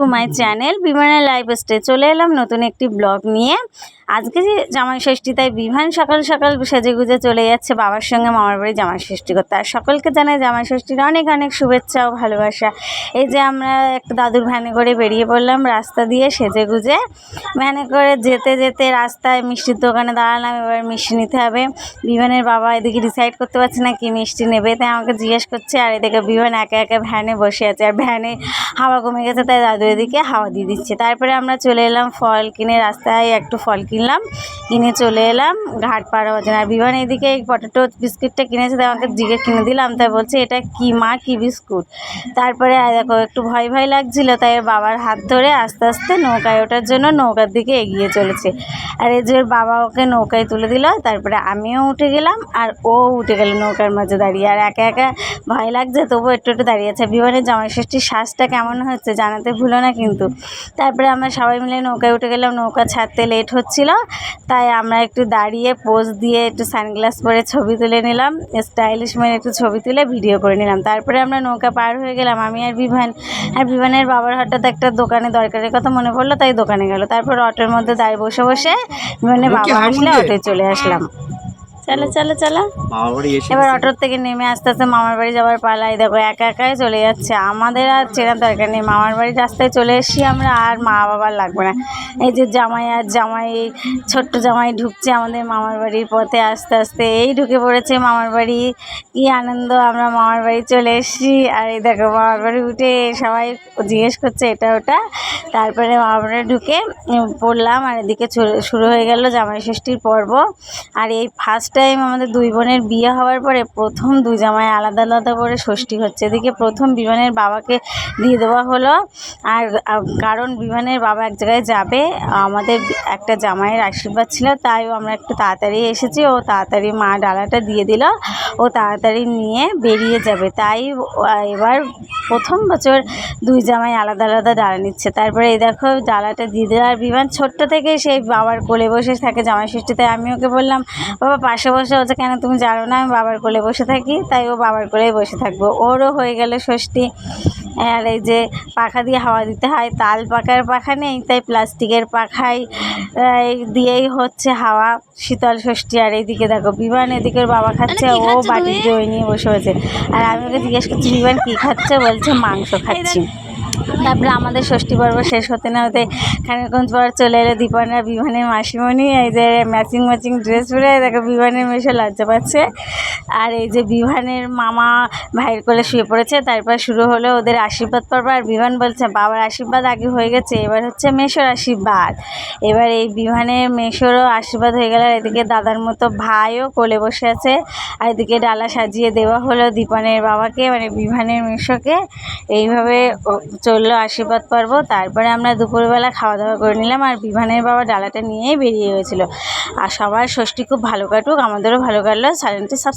Two my channel বিমানের life stay. চলে এলাম নতুন একটি ব্লগ নিয়ে। আজকে যে জামাই ষষ্ঠী, তাই বিমান সকাল সকাল সেজে গুজে চলে যাচ্ছে বাবার সঙ্গে মামার বাড়ি জামাই ষষ্ঠী করতে। আর সকলকে জানাই জামাই ষষ্ঠীর অনেক অনেক শুভেচ্ছা ও ভালোবাসা। এই যে আমরা একটা দাদুর ভ্যানে করে বেরিয়ে পড়লাম রাস্তা দিয়ে সেজে গুজে। ভ্যানে করে যেতে যেতে রাস্তায় মিষ্টির দোকানে দাঁড়ালাম, এবার মিষ্টি নিতে হবে। বিমানের বাবা এদিকে ডিসাইড করতে পারছে না কি মিষ্টি নেবে, তাই আমাকে জিজ্ঞেস করছে, আর এদিকে বিমান একা একা ভ্যানে বসে আছে। আর ভ্যানে হাওয়া কমে গেছে, তাই দাদু এদিকে হাওয়া দিয়ে দিচ্ছে। তারপরে আমরা চলে এলাম ফল কিনে রাস্তায়, একটু ফল কিনলাম, কিনে চলে এলাম, ঘাট হওয়ার জন্য আর বিমান এদিকে এই পটেটো বিস্কিটটা কিনেছে, তাই আমাকে জিজ্ঞেস কিনে দিলাম তাই বলছে, এটা কি মা, কি বিস্কুট? তারপরে দেখো, একটু ভয় ভয় লাগছিল, তাই বাবার হাত ধরে আস্তে আস্তে নৌকায় ওঠার জন্য নৌকার দিকে এগিয়ে চলেছে। আর এই যে বাবা ওকে নৌকায় তুলে দিল, তারপরে আমিও উঠে গেলাম, আর ও উঠে গেল নৌকার মাঝে দাঁড়িয়ে। আর একা একা ভয় লাগছে তবু একটু একটু দাঁড়িয়ে আছে। বিমানের জামাই ষষ্ঠীর শ্বাসটা কেমন হচ্ছে জানাতে ভুলো না কিন্তু। তারপরে আমরা সবাই মিলে নৌকায় উঠে গেলাম নৌকা ছাড়তে লেট হচ্ছিল। তাই আমরা একটু দাঁড়িয়ে পোজ দিয়ে একটু সানগ্লাস পরে ছবি তুলে নিলাম স্টাইলিশ মেরে একটু ছবি তুলে ভিডিও করে নিলাম। তারপরে আমরা নৌকা পার হয়ে গেলাম আমি আর বিভান। আর বিভানের বাবার হঠাৎ একটা দোকানে দরকারের কথা মনে পড়ল তাই দোকানে গেল। তারপর অটোর মধ্যে দাঁড়িয়ে বসে বসে বিভানের বাবা আসলে অটোয় চলে আসলাম। চলো চলো চলো। এবার অটোর থেকে নেমে আস্তে আস্তে মামার বাড়ি যাওয়ার পালাই। দেখো একা একাই চলে যাচ্ছে। আমাদের আর চেনার দরকার নেই। মামার বাড়ির রাস্তায় চলে এসেছি আমরা আর মা বাবার লাগবে না। এই যে জামাই আর জামাই ছোট্ট জামাই ঢুকছে আমাদের মামার বাড়ির পথে আস্তে আস্তে। এই ঢুকে পড়েছে মামার বাড়ি। কি আনন্দ আমরা মামার বাড়ি চলে এসেছি। আর এই দেখো মামার বাড়ি উঠে সবাই জিজ্ঞেস করছে এটা ওটা? তারপরে মামার বাড়ি ঢুকে পড়লাম। আর এদিকে শুরু হয়ে গেল জামাই ষষ্ঠীর পর্ব। আর এই ফার্স্ট টাইম আমাদের দুই বোনের বিয়ে হওয়ার পরে প্রথম দুই জামাই আলাদা আলাদা করে ষষ্ঠী হচ্ছে। এদিকে প্রথম বিমানের বাবাকে দিয়ে দেওয়া হলো। আর কারণ বিমানের বাবা এক জায়গায় যাবে, আমাদের একটা জামাইয়ের আশীর্বাদ ছিল, তাই আমরা একটু তাড়াতাড়ি এসেছি। ও তাড়াতাড়ি মা ডালাটা দিয়ে দিল। ও তাড়াতাড়ি নিয়ে বেরিয়ে যাবে। তাই এবার প্রথম বছর দুই জামাই আলাদা আলাদা ডালা নিচ্ছে। তারপরে এই দেখো ডালাটা দিয়ে দিল আর বিমান ছোট্ট থেকে সেই বাবার কোলে বসে থাকে জামাই ষষ্ঠীতে। আমি ওকে বললাম, বাবা, পাশে বসে বলছে কেন তুমি জানো না আমি বাবার কোলে বসে থাকি তাই ও বাবার কোলেই বসে থাকব। ওরও হয়ে গেল ষষ্ঠী। আর এই যে পাখা দিয়ে হাওয়া দিতে হয় তাল পাখার পাখা নেই তাই প্লাস্টিকের এই দিয়েই হচ্ছে হাওয়া শীতল ষষ্ঠী। আর এইদিকে দেখো বিমান এদিকে ওর বাবা খাচ্ছে ও বাটির দই নিয়ে বসে হয়েছে আর আমি ওকে জিজ্ঞেস করছি বিমান কী খাচ্ছে? বলছে মাংস খাচ্ছি। তারপরে আমাদের ষষ্ঠী পর্ব শেষ হতে না হতে খানিকক্ষণ পর চলে এলো দীপনা বিমানের মাসিমণি। এই যে ম্যাচিং ম্যাচিং ড্রেস পরে দেখো বিমানের মেশে লজ্জা পাচ্ছে। আর এই যে বিমানের মামা ভাইয়ের কোলে শুয়ে পড়েছে, তারপর শুরু হলো ওদের আশীর্বাদ পর্ব। আর বিমান বলছে, বাবার আশীর্বাদ আগে হয়ে গেছে, এবার হচ্ছে মেশোর আশীর্বাদ। এবার এই বিমানের মেশোরও আশীর্বাদ হয়ে গেল। এদিকে দাদার মতো ভাইও কোলে বসে আছে। আর এদিকে ডালা সাজিয়ে দেওয়া হলো দীপনের বাবাকে মানে বিমানের মেশোকে। এইভাবে ও- চলল আশীর্বাদ পারব, তারপরে আমরা দুপুরবেলা খাওয়া দাওয়া করে নিলাম আর বিমানের বাবা ডালাটা নিয়েই বেরিয়ে গেছিল। আর সবার ষষ্ঠী খুব ভালো কাটুক, আমাদেরও ভালো কাটলো, চ্যানেলটি সাবস্ক্রাইব